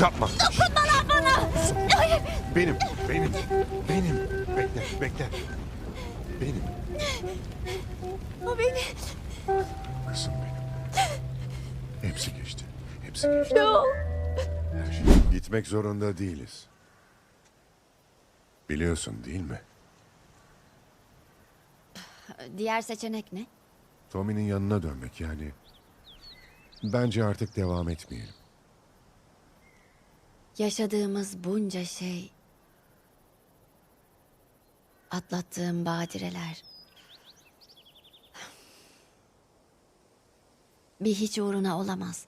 Yapma. Dokunmalar bana. Hayır. Benim, benim, benim. Bekle, bekle. Benim, O beni. kızım benim. Hepsi geçti, hepsi geçti. Joel. Her şey. Gitmek zorunda değiliz. Biliyorsun değil mi? Diğer seçenek ne? Tommy'nin yanına dönmek yani. Bence artık devam etmeyelim. Yaşadığımız bunca şey. Atlattığım badireler. Bir hiç uğruna olamaz.